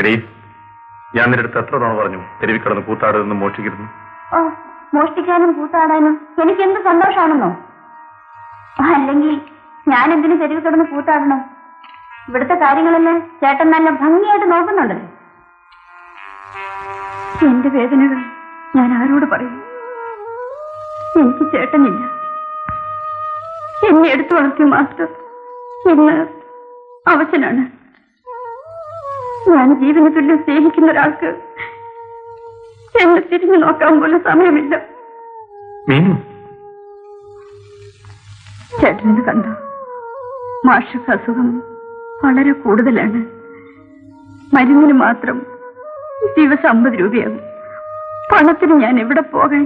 എടീ ഞാൻ നിന്റെ അടുത്ത് എത്ര തവണ പറഞ്ഞു തെരുവി കിടന്ന് കൂത്താടരുന്ന് മോഷ്ടിക്കരുന്നു ഓ മോഷ്ടിക്കാനും കൂത്താടാനും എനിക്ക് എന്ത് സന്തോഷമാണെന്നോ? അല്ലെങ്കിൽ ഞാൻ എന്തിനു തെരുവ് കിടന്ന് കൂത്താടണം? ഇവിടുത്തെ കാര്യങ്ങളെല്ലാം ചേട്ടൻ നല്ല ഭംഗിയായിട്ട് നോക്കുന്നുണ്ടല്ലോ? എന്റെ വേദനകൾ ഞാൻ ആരോട് പറയും? എനിക്ക് ചേട്ടനില്ല. എന്നെ എടുത്തു വളർത്തിയ മാസ്റ്റർ ഇന്ന് അവശനാണ്. ഞാൻ ജീവന തുല്യം സ്നേഹിക്കുന്ന ഒരാൾക്ക് എന്നെ തിരിഞ്ഞു നോക്കാൻ പോലും സമയമില്ല. മീനു. ചേട്ടനെ കണ്ടോ മാഷക്ക് അസുഖം വളരെ കൂടുതലാണ്. മരുന്നിന് മാത്രം ദിവസം അമ്പത് രൂപയാകും. പണത്തിന് ഞാൻ എവിടെ പോകാൻ?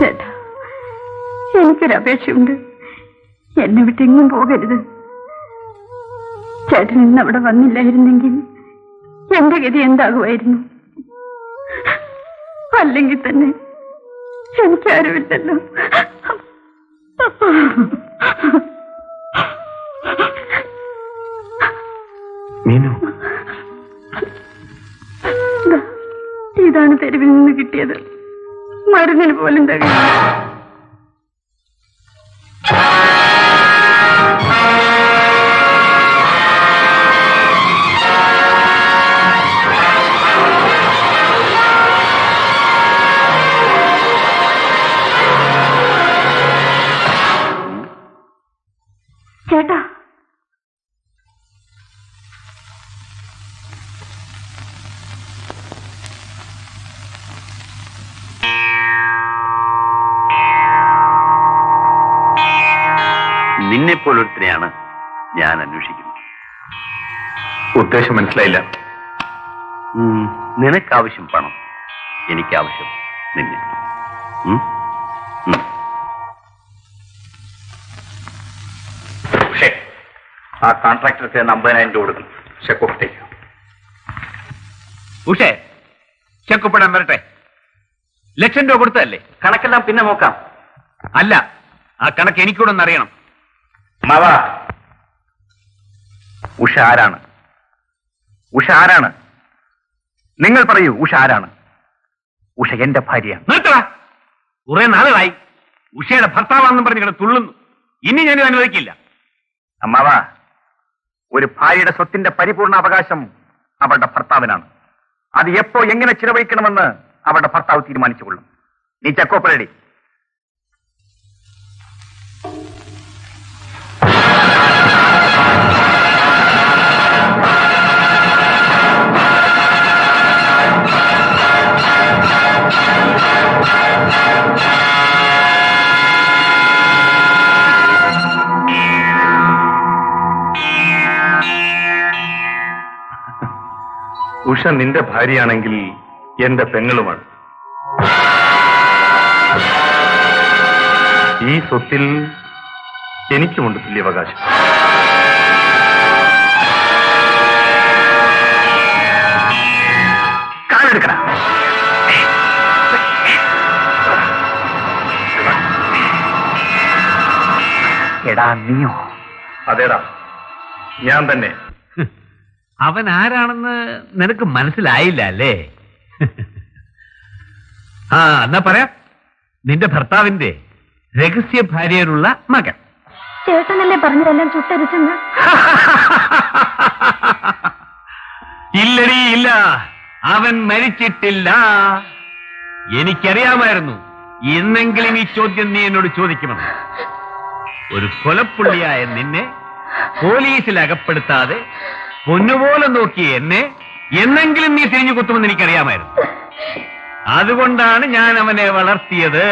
ചേട്ടാ എനിക്കൊരു അപേക്ഷയുണ്ട് എന്നെ വിട്ടെങ്ങും പോകരുത്. ചേട്ടൻ ഇന്ന് അവിടെ വന്നില്ലായിരുന്നെങ്കിൽ എന്റെ ഗതി എന്താകുമായിരുന്നു? അല്ലെങ്കിൽ തന്നെ എനിക്കാരുമില്ലല്ലോ. മീനു. ഇതാണ് തെരുവിൽ നിന്ന് കിട്ടിയത്. മരുന്നിന് പോലും തികയില്ല ചേട്ടാ. നിന്നെപ്പോലൊരുത്തിനെയാണ് ഞാൻ അന്വേഷിക്കുന്നത്. ഉദ്ദേശം മനസ്സിലായില്ല. നിനക്കാവശ്യം പണം. എനിക്കാവശ്യം നിന്നെ. ആ കോൺട്രാക്ടർക്ക് അമ്പതിനായിരം രൂപ കൊടുക്കും ചെക്കോട്ടേക്ക് ഉഷേ ചെക്കുപ്പെടാൻ വരട്ടെ. ലക്ഷം രൂപ കൊടുത്തല്ലേ കണക്കെല്ലാം പിന്നെ നോക്കാം. അല്ല ആ കണക്ക് എനിക്കൂടെ ഒന്ന് അറിയണം. മാവ ഉഷ ആരാണ്? ഉഷ ആരാണ്? നിങ്ങൾ പറയൂ ഉഷ ആരാണ്? ഉഷ എന്റെ ഭാര്യയാണ്. നിർത്തട. കുറെ നാളുകളായി. ഉഷയുടെ ഭർത്താവാണെന്നും പറഞ്ഞ് ഇവിടെ തുള്ളുന്നു. ഇനി ഞാനിത് അനുവദിക്കില്ല. അമ്മാവ ഒരു ഭാര്യയുടെ സ്വത്തിന്റെ പരിപൂർണ അവകാശം അവളുടെ ഭർത്താവിനാണ്. അത് എപ്പോ എങ്ങനെ ചിലവഴിക്കണമെന്ന് അവളുടെ ഭർത്താവ് തീരുമാനിച്ചുകൊള്ളും നീ ചക്കോപ്പരടി ഉഷ നിന്റെ ഭാര്യയാണെങ്കിൽ എന്റെ പെങ്ങളുമാണ്. ഈ സ്വത്തിൽ എനിക്കുമുണ്ട് തുല്യാവകാശം. കാലെടുക്കണ എടാ നീയോ? അതേടാ. ഞാൻ തന്നെ. അവൻ ആരാണെന്ന് നിനക്ക് മനസ്സിലായില്ല അല്ലേ? ആ എന്നാ പറയാ. നിന്റെ ഭർത്താവിന്റെ രഹസ്യ ഭാര്യയിലുള്ള മകൻ. ചേട്ടനല്ലേ പറഞ്ഞതെല്ലാം ചുട്ടരിച്ചെന്ന്? ഇല്ലടി ഇല്ല. അവൻ മരിച്ചിട്ടില്ല. എനിക്കറിയാമായിരുന്നു. എന്നെങ്കിലും ഈ ചോദ്യം നീ എന്നോട് ചോദിക്കുമെന്ന്. ഒരു കൊലപ്പുള്ളിയായ നിന്നെ പോലീസിൽ അകപ്പെടുത്താതെ പൊന്നുപോലെ നോക്കിയ എന്നെ. എന്നെങ്കിലും നീ തിരിഞ്ഞു കുത്തുമെന്ന് എനിക്കറിയാമായിരുന്നു. അതുകൊണ്ടാണ് ഞാൻ അവനെ വളർത്തിയത്.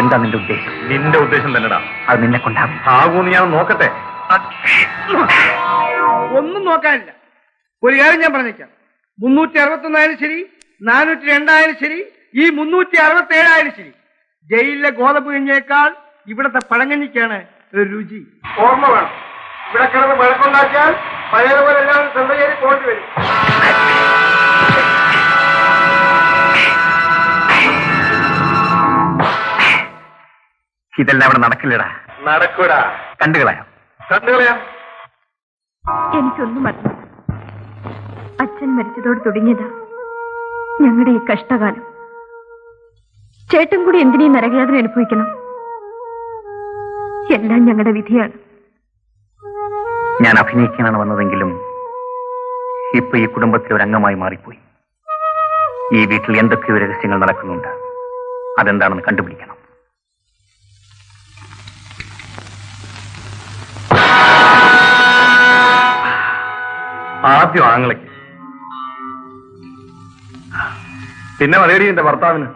എന്താ നിന്റെ ഉദ്ദേശം? നിന്റെ ഉദ്ദേശം തന്നെടാ. അത് നിന്നെ കൊണ്ടാകും ആകൂന്ന് ഞാൻ നോക്കട്ടെ. ഒന്നും നോക്കാനില്ല. ഒരു കാര്യം ഞാൻ പറഞ്ഞേക്കാം. മുന്നൂറ്റി അറുപത്തൊന്നായാലും ശരി നാനൂറ്റി രണ്ടായാലും ശരി ഈ മുന്നൂറ്റി അറുപത്തി ഏഴായാലും ശരി. ജയിലിലെ ഗോതമ്പ് കഞ്ഞിയേക്കാൾ ഇവിടത്തെ പഴങ്കഞ്ഞിക്കാണ് രുചി. ഓർമ്മ വേണം. ഇവിടെ കിടന്ന് വഴക്കുണ്ടാക്കിയാൽ പഴയതുപോലെ എല്ലാവരും ശ്രദ്ധ പോയിട്ട് പോകേണ്ടി വരും. ഇതെല്ലാം അവിടെ നടക്കില്ലടാ. നടക്കൂടാ. കണ്ടുകളയാം കണ്ടുകളയാം എനിക്കൊന്നും അറിഞ്ഞു അച്ഛൻ മരിച്ചതോട് തുടങ്ങിയതാ. ഞങ്ങളുടെ ഈ കഷ്ടകാലം. ചേട്ടൻ കൂടി എന്തിനീ നരകയാതന അനുഭവിക്കണം? എല്ലാം ഞങ്ങളുടെ വിധിയാണ്. ഞാൻ അഭിനയിക്കാനാണ് വന്നതെങ്കിലും ഇപ്പൊ ഈ കുടുംബത്തിലെ ഒരു അംഗമായി മാറിപ്പോയി. ഈ വീട്ടിൽ എന്തൊക്കെയോ രഹസ്യങ്ങൾ നടക്കുന്നുണ്ട്? അതെന്താണെന്ന് കണ്ടുപിടിക്കണം. ആദ്യം ആങ്ങളയ്ക്ക് പിന്നെ മലയടി എന്റെ ഭർത്താവിന്.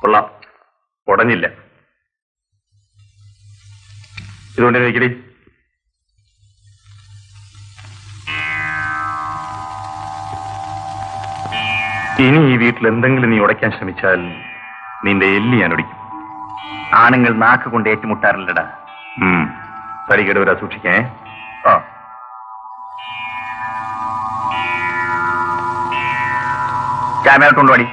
കൊള്ളാം. ഉടഞ്ഞില്ല. ഇതുകൊണ്ട് കഴിക്കടി ഇനി ഈ വീട്ടിൽ എന്തെങ്കിലും നീ ഉടയ്ക്കാൻ ശ്രമിച്ചാൽ നിന്റെ എല്ലി ഞാൻ ഒടിക്കും. ആണുങ്ങൾ നാക്ക് കൊണ്ട് ഏറ്റുമുട്ടാറില്ലടാ. പരിഗട വരാ സൂക്ഷിക്കേ. ആ. ക്യാമറ കൊണ്ടുപാടി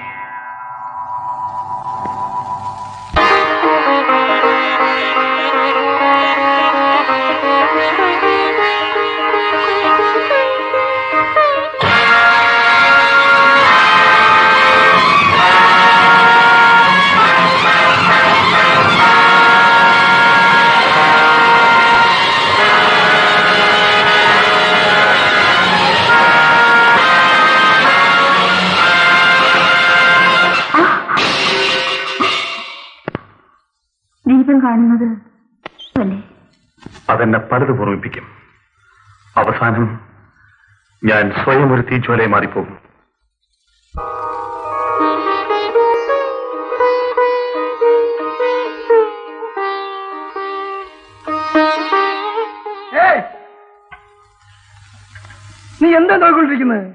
അതെന്നെ പലത് ഓർമ്മിപ്പിക്കും. അവസാനം ഞാൻ സ്വയം ഒരു തീജ്വലയെ മാറിപ്പോകും! നീ എന്താ നോക്കിക്കൊണ്ടിരിക്കുന്നത്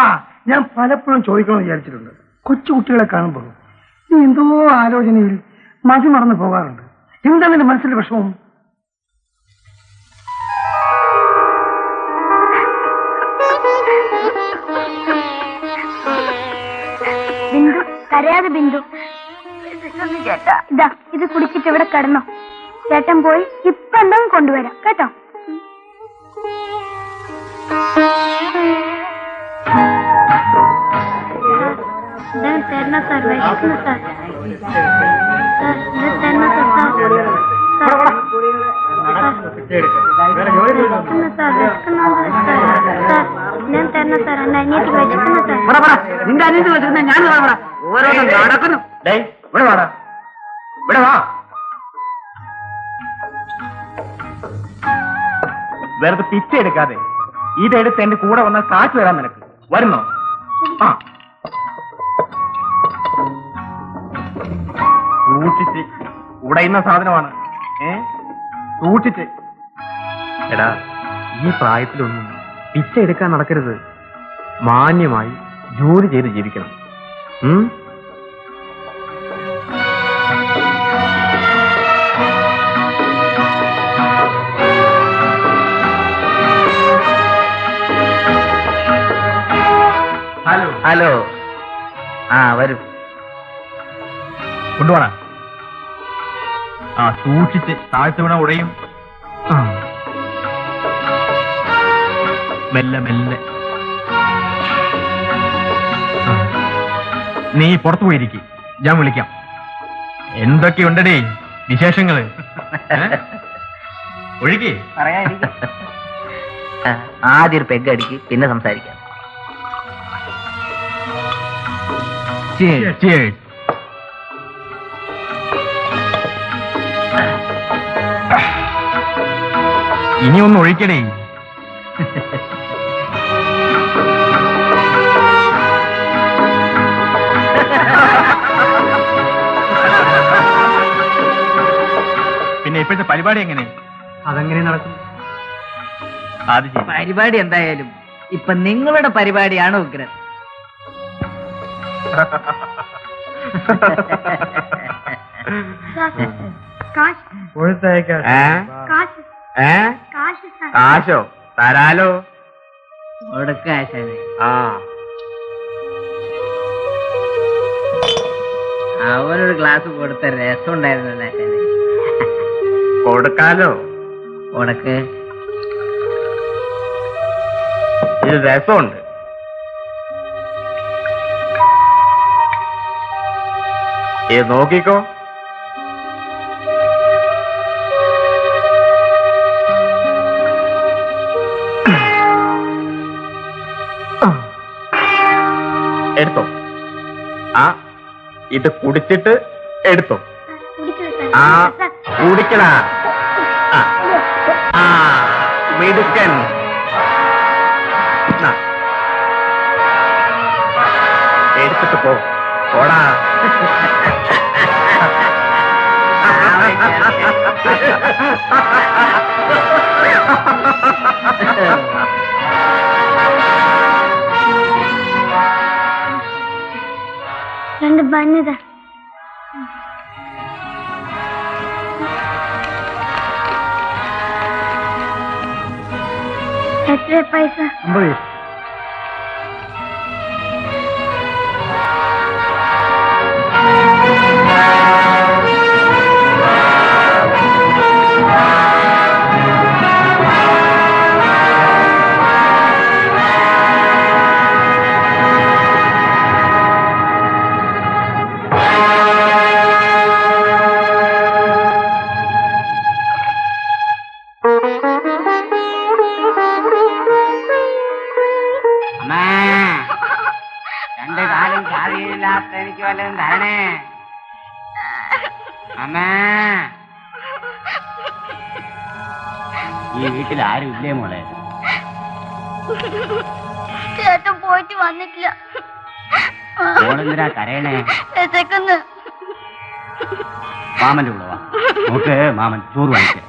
ആ ഞാൻ പലപ്പോഴും ചോദിക്കണമെന്ന് വിചാരിച്ചിട്ടുണ്ട്. കൊച്ചു കുട്ടികളെ കാണുമ്പോൾ നീ എന്തോ ആലോചനയിൽ മതി മറന്നു പോകാറുണ്ട്. എന്താ നിന്റെ മനസ്സിന്റെ വിഷമം? കരയാതെ ബിന്ദു. ചേട്ടാ ഇതാ ഇത് കുടിച്ചിട്ട് ഇവിടെ കിടന്നോ. ചേട്ടൻ പോയി ഇപ്പൊ എന്തെങ്കിലും കൊണ്ടുവരാം കേട്ടോ? തരണ സാർ വിശക്കുന്നു സാർ. തരണ സാർ വിശക്കുന്നു സാർ വിശക്കുന്നുണ്ട് സാർ. സാർ ഞാൻ തരണ സാർ എന്റെ അനിയത്തിക്ക് വിശക്കുന്നു സാർ. നിന്റെ അനിയത്തി വെച്ചിരുന്ന ഞാൻ ഓരോന്നും നടക്കുന്നു. ഇവിടെ വാടാ. ഇവിടെ വാ. വെറുതെ പിച്ച എടുക്കാതെ ഇതെടുത്ത് എന്റെ കൂടെ വന്നാൽ കാറ്റ് വരാൻ നിനക്ക്. വരുന്നോ? ആ. സൂക്ഷിച്ച്. ഉടയുന്ന സാധനമാണ്. ഏ? സൂക്ഷിച്ച്. എടാ ഈ പ്രായത്തിലൊന്നും പിച്ച എടുക്കാൻ നടക്കരുത്. മാന്യമായി ജോലി ചെയ്ത് ജീവിക്കണം? ഹലോ. ഹലോ. ആ വരും. കൊണ്ടുപോണ? ആ സൂക്ഷിച്ച് താഴ്ത്തു വീണ ഉടയും. മെല്ലെ മെല്ലെ. നീ പുറത്തു പോയിരിക്കും. ഞാൻ വിളിക്കാം. എന്തൊക്കെയുണ്ടടേ വിശേഷങ്ങൾ? ഏ? ഒഴുകി. ആ, ആദ്യം ഒരു പെഗ് അടിക്ക് പിന്നെ സംസാരിക്കാം. Cheers. ഇനി ഒന്ന് ഒഴിക്കണേ ഇപ്പോഴത്തെ പരിപാടി എങ്ങനെ? അതെങ്ങനെ നടക്കും? അത് ശരി പരിപാടി എന്തായാലും ഇപ്പൊ നിങ്ങളുടെ പരിപാടിയാണ് ഉഗ്രൻ. കാശ്. ഏ? ഏ? കാശ് സാർ. കാശോ? തരാലോ? കൊടുക്ക ആശാനെ ആ. അവനൊരു ഗ്ലാസ് കൊടുത്ത രസം ഉണ്ടായിരുന്നു ആശാനെ കൊടുക്കാലോ? ഉണക്ക്. ഇത് രസമുണ്ട്. ഇത് നോക്കിക്കോ. എടുത്തോ. ആ ഇത് കുടിച്ചിട്ട് എടുത്തോ. ആ. ആ മിടുക്കൻ. എടുത്തിട്ട് പോ. പോടാ. രണ്ട് ബന്നിത എത്ര പൈസ രണ്ട് കാലം സ്വാധീനമില്ലാത്ത എനിക്ക് വല്ലതും തരണേ. അമ്മേ. ഈ വീട്ടിൽ ആരും ഇല്ലേ മോളെ? ചേട്ടൻ പോയിട്ട് വന്നിട്ടില്ല. മോളെന്തിനാ കരയണേ? വിശക്കുന്നു. മാമന്റെ കൂടെ വാ. നോക്ക് മാമൻ ചോറ് വാങ്ങിച്ചു.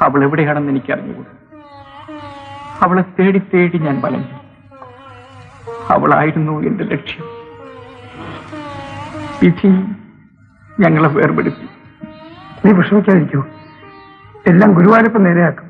അവൾ എവിടെയാണെന്ന് എനിക്ക് അറിഞ്ഞുകൂടും അവളെ തേടി തേടി ഞാൻ വലഞ്ഞു. അവളായിരുന്നു എന്റെ ലക്ഷ്യം. വിധി ഞങ്ങളെ വേർപെടുത്തി. നീ വിഷമിക്കാതിരിക്കൂ. എല്ലാം ഗുരുവായൂരപ്പം നേരെയാക്കും.